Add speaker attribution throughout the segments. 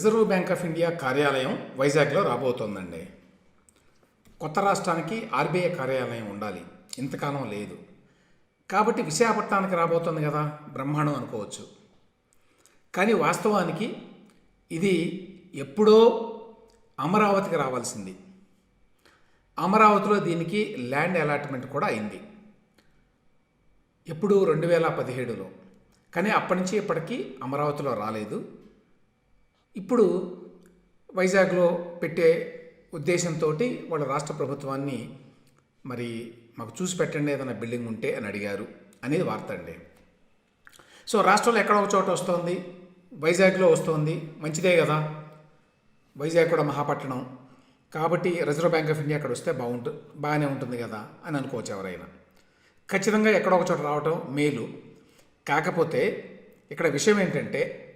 Speaker 1: Reserve bank of India కార్యాలయం వైజాగ్లో రాబోతోందండి. కొత్త రాష్ట్రానికి ఆర్బీఐ కార్యాలయం ఉండాలి. ఇంతకాలం లేదు. కాబట్టి విశాఖపట్నానికి రాబోతోంది కదా? బ్రహ్మాండం అనుకోవచ్చు. కానీ వాస్తవానికి ఇది ఎప్పుడో అమరావతికి రావాల్సింది. అమరావతిలో దీనికి ల్యాండ్ అలాట్మెంట్ కూడా అయింది. ఎప్పుడు రెండు వేల పదిహేడులో. కానీ అప్పటి నుంచి ఇప్పటికీ అమరావతిలో రాలేదు. ఇప్పుడు వైజాగ్లో పెట్టే ఉద్దేశంతో వాళ్ళ రాష్ట్ర ప్రభుత్వాన్ని మరి మాకు చూసి పెట్టండి ఏదైనా బిల్డింగ్ ఉంటే అని అడిగారు అనేది వార్త అండి. సో రాష్ట్రంలో ఎక్కడ ఒక చోట వస్తోంది? వైజాగ్లో వస్తోంది. మంచిదే కదా. వైజాగ్ కూడా మహాపట్టణం. కాబట్టి రిజర్వ్ బ్యాంక్ ఆఫ్ ఇండియా అక్కడ వస్తే బాగుంటుంది బాగానే ఉంటుంది కదా అని అనుకోవచ్చు ఎవరైనా. ఖచ్చితంగా ఎక్కడో ఒక చోట రావటం మేలు. కాకపోతే ఇక్కడ విషయం ఏంటంటే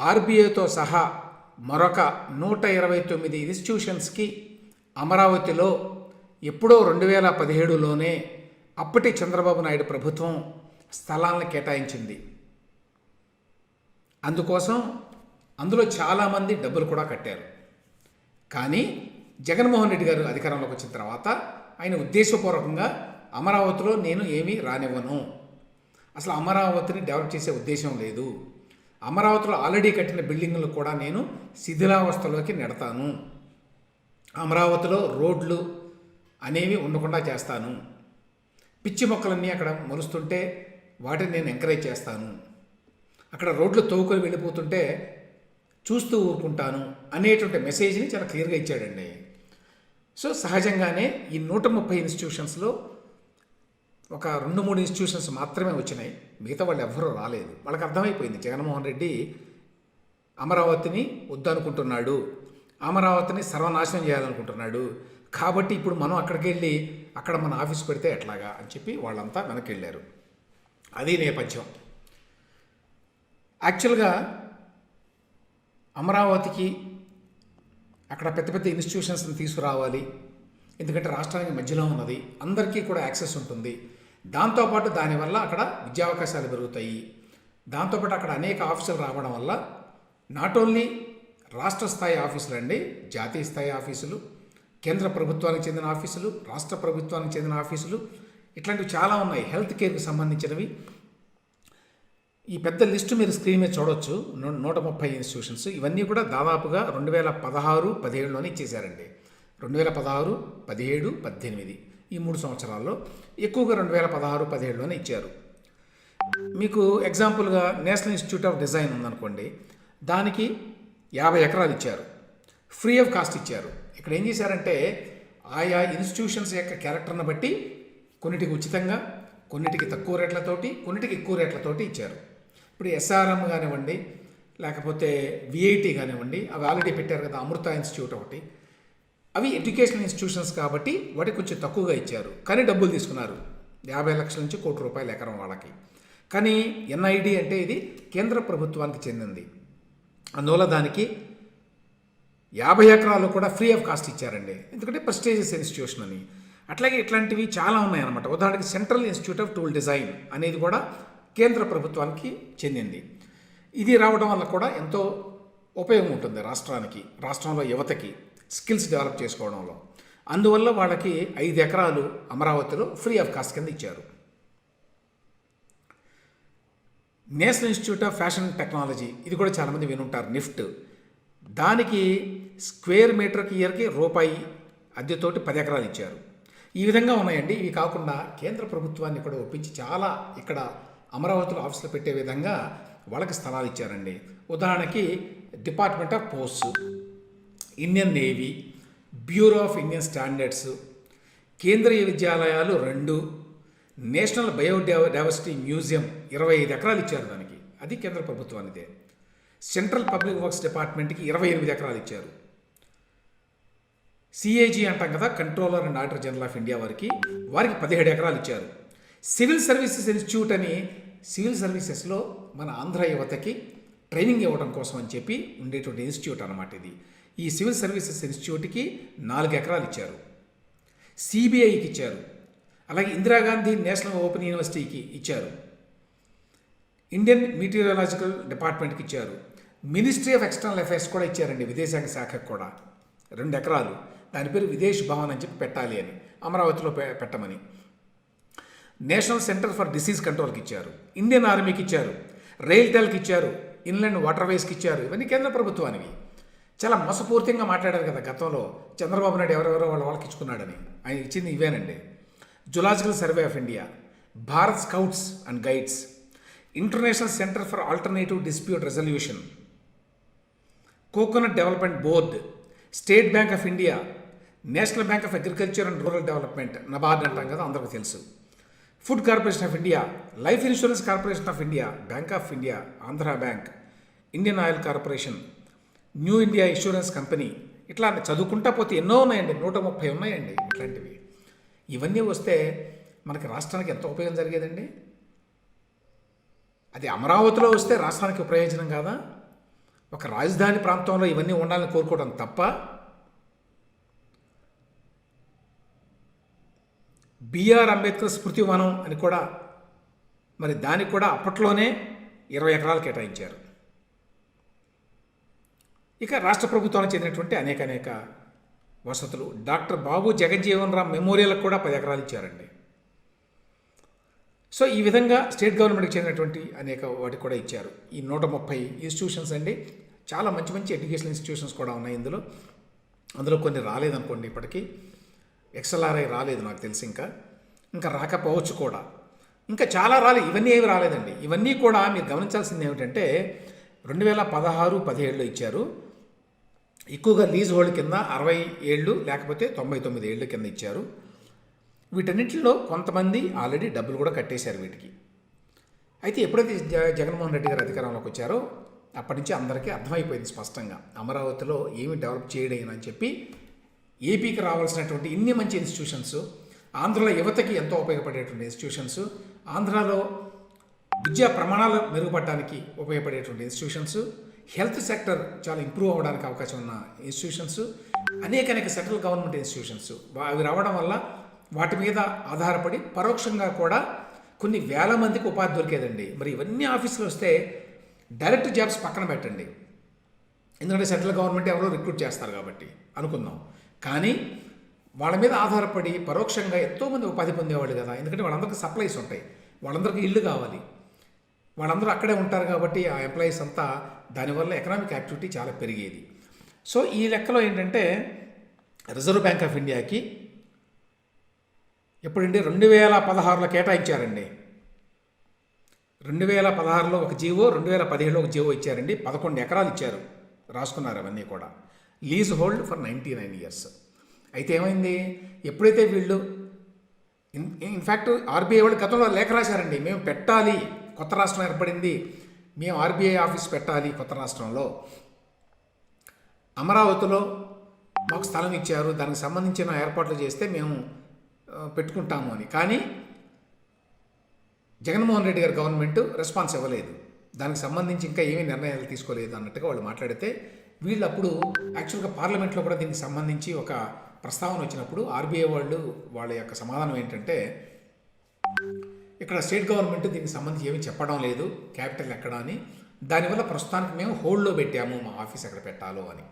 Speaker 1: ఆర్బీఐతో సహా మరొక నూట ఇరవై తొమ్మిది ఇన్స్టిట్యూషన్స్కి అమరావతిలో ఎప్పుడో రెండు వేల పదిహేడులోనే అప్పటి చంద్రబాబు నాయుడు ప్రభుత్వం స్థలాలను కేటాయించింది. అందుకోసం అందులో చాలామంది డబ్బులు కూడా కట్టారు. కానీ జగన్మోహన్ రెడ్డి గారు అధికారంలోకి వచ్చిన తర్వాత ఆయన ఉద్దేశపూర్వకంగా అమరావతిలో నేను ఏమీ రానివ్వను. అసలు అమరావతిని డెవలప్ చేసే ఉద్దేశం లేదు. అమరావతిలో ఆల్రెడీ కట్టిన బిల్డింగులు కూడా నేను శిథిలావస్థలోకి నెడతాను. అమరావతిలో రోడ్లు అనేవి ఉండకుండా చేస్తాను. పిచ్చి మొక్కలన్నీ అక్కడ మొలుస్తుంటే వాటిని నేను ఎంకరేజ్ చేస్తాను. అక్కడ రోడ్లు తవ్వుకొని వెళ్ళిపోతుంటే చూస్తూ ఊరుకుంటాను అనేటువంటి మెసేజ్ని చాలా క్లియర్గా ఇచ్చాడండి. సో సహజంగానే ఈ నూట ముప్పై ఇన్స్టిట్యూషన్స్లో ఒక రెండు మూడు ఇన్స్టిట్యూషన్స్ మాత్రమే వచ్చినాయి. మిగతా వాళ్ళు ఎవ్వరూ రాలేదు. వాళ్ళకి అర్థమైపోయింది. జగన్మోహన్ రెడ్డి అమరావతిని వద్దనుకుంటున్నాడు. అమరావతిని సర్వనాశనం చేయాలనుకుంటున్నాడు. కాబట్టి ఇప్పుడు మనం అక్కడికి వెళ్ళి అక్కడ మన ఆఫీస్ పెడితే ఎట్లాగా అని చెప్పి వాళ్ళంతా వెనక్కి వెళ్ళారు అది నేపథ్యం. యాక్చువల్గా అమరావతికి అక్కడ పెద్ద పెద్ద ఇన్స్టిట్యూషన్స్ని తీసుకురావాలి. ఎందుకంటే రాష్ట్రానికి మధ్యలో ఉన్నది. అందరికీ కూడా యాక్సెస్ ఉంటుంది. దాంతోపాటు దానివల్ల అక్కడ విద్యావకాశాలు పెరుగుతాయి. దాంతోపాటు అక్కడ అనేక ఆఫీసులు రావడం వల్ల నాట్ ఓన్లీ రాష్ట్ర స్థాయి ఆఫీసులు అండి జాతీయ స్థాయి ఆఫీసులు కేంద్ర ప్రభుత్వానికి చెందిన ఆఫీసులు రాష్ట్ర ప్రభుత్వానికి చెందిన ఆఫీసులు ఇట్లాంటివి చాలా ఉన్నాయి. హెల్త్ కేర్కి సంబంధించినవి. ఈ పెద్ద లిస్టు మీరు స్క్రీన్ మీద చూడొచ్చు. నూట ముప్పై ఇన్స్టిట్యూషన్స్. ఇవన్నీ కూడా దాదాపుగా రెండు వేల పదహారు పదిహేడులోనే ఇచ్చేశారండి. రెండు వేల పదహారు పదిహేడు పద్దెనిమిది. ఈ మూడు సంవత్సరాల్లో ఎక్కువగా రెండు వేల పదహారు పదిహేడులోనే ఇచ్చారు. మీకు ఎగ్జాంపుల్గా నేషనల్ ఇన్స్టిట్యూట్ ఆఫ్ డిజైన్ ఉందనుకోండి దానికి యాభై ఎకరాలు ఇచ్చారు. ఫ్రీ ఆఫ్ కాస్ట్ ఇచ్చారు. ఇక్కడ ఏం చేశారంటే ఆయా ఇన్స్టిట్యూషన్స్ యొక్క క్యారెక్టర్ని బట్టి కొన్నిటికి ఉచితంగా కొన్నిటికి తక్కువ రేట్లతోటి కొన్నిటికి ఎక్కువ రేట్లతోటి ఇచ్చారు. ఇప్పుడు ఎస్ఆర్ఎం కానివ్వండి లేకపోతే విఐటి కానివ్వండి అవి ఆల్రెడీ పెట్టారు కదా అమృత ఇన్స్టిట్యూట్ ఒకటి. అవి ఎడ్యుకేషనల్ ఇన్స్టిట్యూషన్స్ కాబట్టి వాటికి కొంచెం తక్కువగా ఇచ్చారు. కానీ డబ్బులు తీసుకున్నారు. యాభై లక్షల నుంచి కోటి రూపాయలు ఎకరం వాళ్ళకి. కానీ ఎన్ఐడి అంటే ఇది కేంద్ర ప్రభుత్వానికి చెందింది. అందువల్ల దానికి యాభై ఎకరాలు కూడా ఫ్రీ ఆఫ్ కాస్ట్ ఇచ్చారండి. ఎందుకంటే ప్రెస్టేజియస్ ఇన్స్టిట్యూషన్ అని. అట్లాగే ఇట్లాంటివి చాలా ఉన్నాయన్నమాట. ఉదాహరణకి central institute of tool design అనేది కూడా కేంద్ర ప్రభుత్వానికి చెందింది. ఇది రావడం వల్ల కూడా ఎంతో ఉపయోగం ఉంటుంది రాష్ట్రానికి రాష్ట్రంలో యువతకి. స్కిల్స్ డెవలప్ చేసుకోవడంలో. అందువల్ల వాళ్ళకి ఐదు ఎకరాలు అమరావతిలో ఫ్రీ ఆఫ్ కాస్ట్ కింద ఇచ్చారు. National institute of fashion technology ఇది కూడా చాలామంది వినుంటారు నిఫ్ట్. దానికి స్క్వేర్ మీటర్కి ఇయర్కి రూపాయి అద్దెతోటి పది ఎకరాలు ఇచ్చారు. ఈ విధంగా ఉన్నాయండి. ఇవి కాకుండా కేంద్ర ప్రభుత్వాన్ని కూడా ఒప్పించి చాలా ఇక్కడ అమరావతిలో ఆఫీసులు పెట్టే విధంగా వాళ్ళకి స్థలాలు ఇచ్చారండి. ఉదాహరణకి department of posts. Indian navy bureau of Indian standards కేంద్రీయ విద్యాలయాలు రెండు నేషనల్ బయోడైవర్సిటీ మ్యూజియం ఇరవై ఐదు ఎకరాలు ఇచ్చారు దానికి. అది కేంద్ర ప్రభుత్వానిదే. సెంట్రల్ పబ్లిక్ వర్క్స్ డిపార్ట్మెంట్కి ఇరవై ఎనిమిది ఎకరాలు ఇచ్చారు. సిఏజీ అంటాం కదా controller and auditor general of India వారికి వారికి పదిహేడు ఎకరాలు ఇచ్చారు. సివిల్ సర్వీసెస్ ఇన్స్టిట్యూట్ అని సివిల్ సర్వీసెస్లో మన ఆంధ్ర యువతకి ట్రైనింగ్ ఇవ్వడం కోసం అని చెప్పి ఉండేటువంటి ఇన్స్టిట్యూట్ అనమాట ఇది. ఈ సివిల్ సర్వీసెస్ ఇన్స్టిట్యూట్కి నాలుగు ఎకరాలు ఇచ్చారు. సిబిఐకి ఇచ్చారు. అలాగే ఇందిరాగాంధీ నేషనల్ ఓపెన్ యూనివర్సిటీకి ఇచ్చారు. ఇండియన్ మీటీరియాలజికల్ డిపార్ట్మెంట్కి ఇచ్చారు. మినిస్ట్రీ ఆఫ్ ఎక్స్టర్నల్ అఫైర్స్ కూడా ఇచ్చారండి విదేశాంగ శాఖకు కూడా. రెండు ఎకరాలు. దాని పేరు విదేశ్ భవన్ అని చెప్పి పెట్టాలి అని. అమరావతిలో పెట్టమని. నేషనల్ సెంటర్ ఫర్ డిసీజ్ కంట్రోల్కి ఇచ్చారు. ఇండియన్ ఆర్మీకి ఇచ్చారు. రైల్టెల్కి ఇచ్చారు. ఇన్లాండ్ వాటర్వేస్కి ఇచ్చారు. ఇవన్నీ కేంద్ర ప్రభుత్వానివి. చాలా మోసపూరితంగా మాట్లాడారు కదా గతంలో. చంద్రబాబు నాయుడు ఎవరెవరో వాళ్ళ వాళ్ళకి ఇచ్చుకున్నాడని. ఆయన ఇచ్చింది ఇవేనండి. Zoological survey of India Bharat scouts and guides international centre for alternative dispute resolution coconut development board state bank of India national bank of agriculture and rural development NABARD అంటాం కదా అందరికీ తెలుసు. Food corporation of India life insurance corporation of India bank of India Andhra bank Indian oil corporation new India insurance company ఇట్లా చదువుకుంటా పోతే ఎన్నో ఉన్నాయండి నూట ముప్పై ఉన్నాయండి ఇట్లాంటివి. ఇవన్నీ వస్తే మనకి రాష్ట్రానికి ఎంత ఉపయోగం జరిగేదండి? అది అమరావతిలో వస్తే రాష్ట్రానికి ప్రయోజనం కాదా? ఒక రాజధాని ప్రాంతంలో ఇవన్నీ ఉండాలని కోరుకోవడం తప్ప బిఆర్ అంబేద్కర్ స్మృతి వనం అని కూడా మరి దానికి కూడా అప్పట్లోనే ఇరవై ఎకరాలు కేటాయించారు. ఇక రాష్ట్ర ప్రభుత్వానికి చెందినటువంటి అనేక అనేక వసతులు. డాక్టర్ బాబు జగజ్జీవన్ రామ్ మెమోరియల్కి కూడా పది ఎకరాలు ఇచ్చారండి. సో ఈ విధంగా స్టేట్ గవర్నమెంట్కి చెందినటువంటి అనేక వాటికి కూడా ఇచ్చారు. ఈ నూట ముప్పై ఇన్స్టిట్యూషన్స్ అండి. చాలా మంచి మంచి ఎడ్యుకేషన్ ఇన్స్టిట్యూషన్స్ కూడా ఉన్నాయి ఇందులో. అందులో కొన్ని రాలేదనుకోండి ఇప్పటికీ. ఎక్స్ఎల్ఆర్ఐ రాలేదు నాకు తెలిసి ఇంకా. ఇంకా రాకపోవచ్చు కూడా. ఇంకా చాలా రాలేదు ఇవన్నీ ఏమి రాలేదండి. ఇవన్నీ కూడా మీరు గమనించాల్సింది ఏమిటంటే రెండు వేల పదహారు పదిహేడులో ఇచ్చారు. ఎక్కువగా లీజ్ హోల్డ్ కింద అరవై ఏళ్ళు లేకపోతే తొంభై తొమ్మిది ఏళ్ళు కింద ఇచ్చారు. వీటన్నిటిలో కొంతమంది ఆల్రెడీ డబ్బులు కూడా కట్టేశారు వీటికి. అయితే ఎప్పుడైతే జగన్మోహన్ రెడ్డి గారు అధికారంలోకి వచ్చారో అప్పటి నుంచి అందరికీ అర్థమైపోయింది స్పష్టంగా. అమరావతిలో ఏమి డెవలప్ చేయడం అని చెప్పి ఏపీకి రావాల్సినటువంటి ఇన్ని మంచి ఇన్స్టిట్యూషన్స్ ఆంధ్రలో యువతకి ఎంతో ఉపయోగపడేటువంటి ఇన్స్టిట్యూషన్స్ ఆంధ్రాలో విద్యా ప్రమాణాలు మెరుగుపడడానికి ఉపయోగపడేటువంటి ఇన్స్టిట్యూషన్స్ హెల్త్ సెక్టర్ చాలా ఇంప్రూవ్ అవ్వడానికి అవకాశం ఉన్న ఇన్స్టిట్యూషన్స్ అనేక అనేక సెంట్రల్ గవర్నమెంట్ ఇన్స్టిట్యూషన్స్ అవి రావడం వల్ల వాటి మీద ఆధారపడి పరోక్షంగా కూడా కొన్ని వేల మందికి ఉపాధి దొరికేదండి. మరి ఇవన్నీ ఆఫీసులు వస్తే డైరెక్ట్ జాబ్స్ పక్కన పెట్టండి. ఎందుకంటే సెంట్రల్ గవర్నమెంట్ ఎవరో రిక్రూట్ చేస్తారు కాబట్టి అనుకుందాం. కానీ వాళ్ళ మీద ఆధారపడి పరోక్షంగా ఎంతోమంది ఉపాధి పొందేవాళ్ళు కదా. ఎందుకంటే వాళ్ళందరికీ సప్లైస్ ఉంటాయి. వాళ్ళందరికీ ఇల్లు కావాలి. వాళ్ళందరూ అక్కడే ఉంటారు కాబట్టి ఆ ఎంప్లాయీస్ అంతా దానివల్ల ఎకనామిక్ యాక్టివిటీ చాలా పెరిగేది. సో ఈ లెక్కలో ఏంటంటే రిజర్వ్ బ్యాంక్ ఆఫ్ ఇండియాకి ఎప్పుడండి రెండు వేల పదహారులో కేటాయించారండి. రెండు వేల పదహారులో ఒక జీవో రెండు వేల పదిహేడులో ఒక జీవో ఇచ్చారండి. పదకొండు ఎకరాలు ఇచ్చారు. రాసుకున్నారు అవన్నీ కూడా. Lease hold for ninety nine years అయితే ఏమైంది? ఎప్పుడైతే వీళ్ళు ఇన్ ఇన్ఫ్యాక్ట్ ఆర్బీఐ వాళ్ళు గతంలో లేఖ రాశారండి. మేము పెట్టాలి. కొత్త రాష్ట్రం ఏర్పడింది మేము ఆర్బీఐ ఆఫీస్ పెట్టాలి కొత్త రాష్ట్రంలో. అమరావతిలో మాకు స్థలం ఇచ్చారు దానికి సంబంధించిన ఏర్పాట్లు చేస్తే మేము పెట్టుకుంటాము అని. కానీ జగన్మోహన్ రెడ్డి గారి గవర్నమెంట్ రెస్పాన్స్ ఇవ్వలేదు. దానికి సంబంధించి ఇంకా ఏమీ నిర్ణయాలు తీసుకోలేదు అన్నట్టుగా వాళ్ళు మాట్లాడితే వీళ్ళు అప్పుడు యాక్చువల్గా పార్లమెంట్లో కూడా దీనికి సంబంధించి ఒక ప్రస్తావన వచ్చినప్పుడు ఆర్బీఐ వాళ్ళు వాళ్ళ యొక్క సమాధానం ఏంటంటే ఇక్కడ స్టేట్ గవర్నమెంట్ దీనికి సంబంధించి ఏమీ చెప్పడం లేదు క్యాపిటల్ ఎక్కడ అని. దానివల్ల ప్రస్తుతానికి మేము హోల్డ్లో పెట్టాము మా ఆఫీస్ ఎక్కడ పెట్టాలో అని.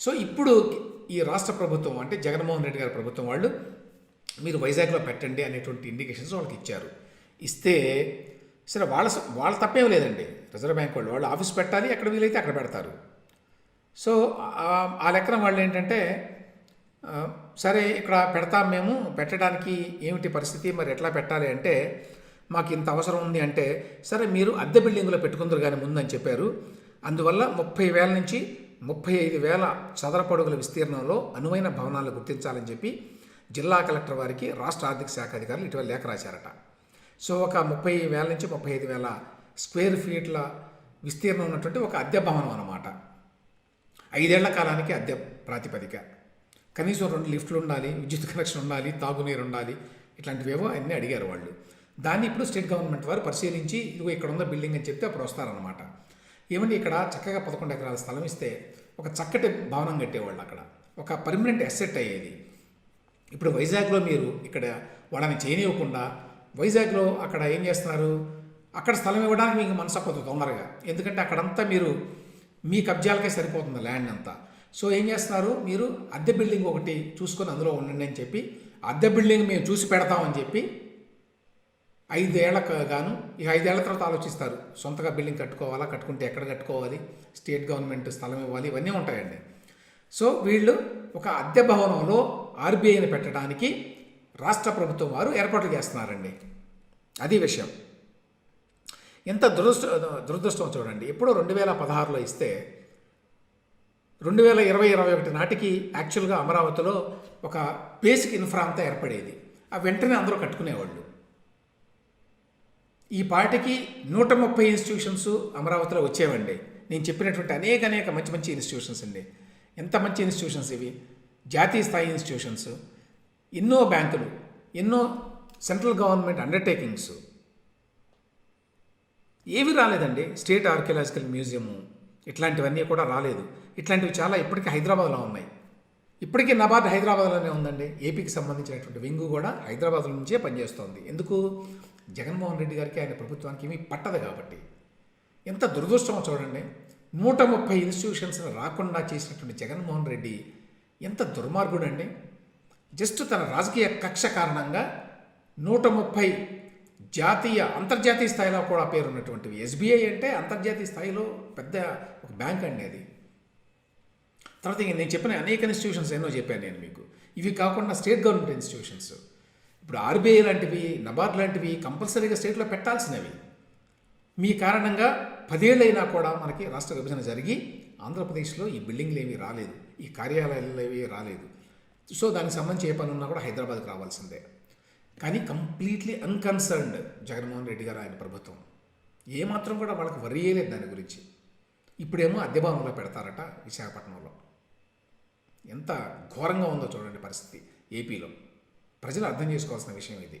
Speaker 1: సో ఇప్పుడు ఈ రాష్ట్ర ప్రభుత్వం అంటే జగన్మోహన్ రెడ్డి గారి ప్రభుత్వం వాళ్ళు మీరు వైజాగ్లో పెట్టండి అనేటువంటి ఇండికేషన్స్ వాళ్ళకి ఇచ్చారు. ఇస్తే సరే వాళ్ళ వాళ్ళ తప్పేం లేదండి. రిజర్వ్ బ్యాంక్ వాళ్ళు వాళ్ళు ఆఫీస్ పెట్టాలి ఎక్కడ వీలైతే అక్కడ పెడతారు. సో ఆ- లెక్కన వాళ్ళు ఏంటంటే సరే ఇక్కడ పెడతాం మేము పెట్టడానికి ఏమిటి పరిస్థితి మరి ఎట్లా పెట్టాలి అంటే మాకు ఇంత అవసరం ఉంది అంటే సరే మీరు అద్దె బిల్డింగ్లో పెట్టుకుందరు కానీ ముందని చెప్పారు. అందువల్ల ముప్పై వేల నుంచి ముప్పై ఐదు వేల చదరపడుగుల విస్తీర్ణంలో అనువైన భవనాలు గుర్తించాలని చెప్పి జిల్లా కలెక్టర్ వారికి రాష్ట్ర ఆర్థిక శాఖ అధికారులు ఇటీవల లేఖ రాశారట. సో ఒక ముప్పై వేల నుంచి ముప్పై ఐదు వేల స్క్వేర్ ఫీట్ల విస్తీర్ణం ఉన్నటువంటి ఒక అద్దె భవనం అన్నమాట. ఐదేళ్ళ కాలానికి అద్దె ప్రాతిపదిక. కనీసం రెండు లిఫ్ట్లు ఉండాలి విద్యుత్ కనెక్షన్ ఉండాలి తాగునీరు ఉండాలి ఇట్లాంటివేవో అన్నీ అడిగారు వాళ్ళు. దాన్ని ఇప్పుడు స్టేట్ గవర్నమెంట్ వారు పరిశీలించి ఇదిగో ఇక్కడ ఉన్న బిల్డింగ్ అని చెప్తే అప్పుడు వస్తారనమాట ఏమంటే ఇక్కడ చక్కగా పదకొండు ఎకరాల స్థలం ఇస్తే ఒక చక్కటి భవనం కట్టేవాళ్ళు అక్కడ. ఒక పర్మనెంట్ అసెట్ అయ్యేది. ఇప్పుడు వైజాగ్లో మీరు ఇక్కడ వాళ్ళని చేయనివ్వకుండా వైజాగ్లో అక్కడ ఏం చేస్తున్నారు? అక్కడ స్థలం ఇవ్వడానికి మీకు మనసు తొందరగా. ఎందుకంటే అక్కడంతా మీరు మీ కబ్జాలకే సరిపోతుంది ల్యాండ్ అంతా. సో ఏం చేస్తున్నారు? మీరు అద్దె బిల్డింగ్ ఒకటి చూసుకొని అందులో ఉండండి అని చెప్పి అద్దె బిల్డింగ్ మేము చూసి పెడతామని చెప్పి ఐదేళ్ళకు గాను ఈ ఐదేళ్ళ తర్వాత ఆలోచిస్తారు. సొంతగా బిల్డింగ్ కట్టుకోవాలా కట్టుకుంటే ఎక్కడ కట్టుకోవాలి స్టేట్ గవర్నమెంట్ స్థలం ఇవ్వాలి ఇవన్నీ ఉంటాయండి. సో వీళ్ళు ఒక అద్దె భవనంలో ఆర్బీఐని పెట్టడానికి రాష్ట్ర ప్రభుత్వం వారు ఏర్పాట్లు చేస్తున్నారండి. అది విషయం. ఎంత దురదృష్ట దురదృష్టం చూడండి. ఎప్పుడో రెండు వేల పదహారులో ఇస్తే రెండు వేల ఇరవై ఇరవై ఒకటి నాటికి యాక్చువల్గా అమరావతిలో ఒక బేసిక్ ఇన్ఫ్రా అంతా ఏర్పడేది. ఆ వెంటనే అందరూ కట్టుకునేవాళ్ళు. ఈ పార్టీకి నూట ముప్పై ఇన్స్టిట్యూషన్స్ అమరావతిలో వచ్చేవండి. నేను చెప్పినటువంటి అనేక అనేక మంచి మంచి ఇన్స్టిట్యూషన్స్ అండి. ఎంత మంచి ఇన్స్టిట్యూషన్స్ ఇవి? జాతీయ స్థాయి ఇన్స్టిట్యూషన్స్ ఎన్నో బ్యాంకులు ఎన్నో సెంట్రల్ గవర్నమెంట్ అండర్టేకింగ్స్ ఏవి రాలేదండి. స్టేట్ ఆర్కియలాజికల్ మ్యూజియము ఇట్లాంటివన్నీ కూడా రాలేదు. ఇట్లాంటివి చాలా ఇప్పటికీ హైదరాబాద్లో ఉన్నాయి. ఇప్పటికీ నబార్డ్ హైదరాబాద్లోనే ఉందండి. ఏపీకి సంబంధించినటువంటి వింగు కూడా హైదరాబాద్ నుంచే పనిచేస్తోంది. ఎందుకు? జగన్మోహన్ రెడ్డి గారికి ఆయన ప్రభుత్వానికి ఏమీ పట్టదు కాబట్టి. ఎంత దురదృష్టమో చూడండి. నూట ముప్పై ఇన్స్టిట్యూషన్స్ రాకుండా చేసినటువంటి జగన్మోహన్ రెడ్డి ఎంత దుర్మార్గుడు అండి జస్ట్ తన రాజకీయ కక్ష కారణంగా నూట ముప్పై జాతీయ అంతర్జాతీయ స్థాయిలో కూడా పేరున్నటువంటివి ఎస్బీఐ అంటే అంతర్జాతీయ స్థాయిలో పెద్ద ఒక బ్యాంక్ అండి అది. తర్వాత ఇంక నేను చెప్పిన అనేక ఇన్స్టిట్యూషన్స్ ఎన్నో చెప్పాను నేను మీకు. ఇవి కాకుండా స్టేట్ గవర్నమెంట్ ఇన్స్టిట్యూషన్స్ ఇప్పుడు ఆర్బీఐ లాంటివి నబార్డ్ లాంటివి కంపల్సరీగా స్టేట్లో పెట్టాల్సినవి. మీ కారణంగా పదేళ్ళైనా కూడా మనకి రాష్ట్ర విభజన జరిగి ఆంధ్రప్రదేశ్లో ఈ బిల్డింగ్లు ఏమీ రాలేదు ఈ కార్యాలయాలు ఏవి రాలేదు. సో దానికి సంబంధించి ఏ పని ఉన్నా కూడా హైదరాబాద్కి రావాల్సిందే. కానీ కంప్లీట్లీ అన్కన్సర్న్డ్ జగన్మోహన్ రెడ్డి గారు ఆయన ప్రభుత్వం. ఏమాత్రం కూడా వాళ్ళకి వరియలేదు దాని గురించి. ఇప్పుడేమో అద్దెభావంలో పెడతారట విశాఖపట్నంలో. ఎంత ఘోరంగా ఉందో చూడండి పరిస్థితి ఏపీలో. ప్రజలు అర్థం చేసుకోవాల్సిన విషయం ఇది